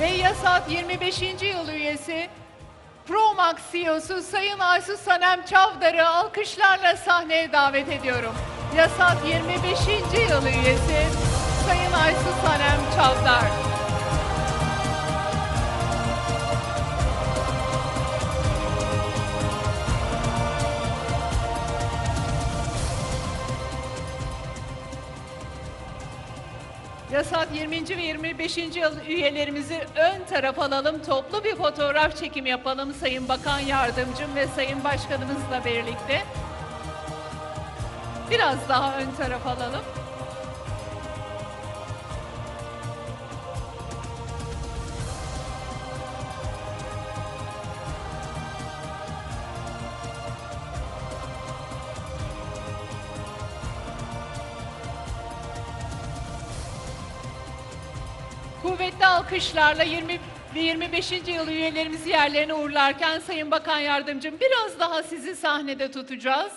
ve Yasat 25. yıl üyesi Promax CEO'su Sayın Aysu Sanem Çavdar'ı alkışlarla sahneye davet ediyorum. Yasat 25. yıl üyesi Sayın Aysu Sanem Çavdar. Yasat 20. ve 25. yıl üyelerimizi ön taraf alalım. Toplu bir fotoğraf çekimi yapalım Sayın Bakan Yardımcım ve Sayın Başkanımızla birlikte. Biraz daha ön taraf alalım. Kuvvetli alkışlarla 20 ve 25. yıl üyelerimizi yerlerine uğurlarken Sayın Bakan Yardımcım biraz daha sizi sahnede tutacağız.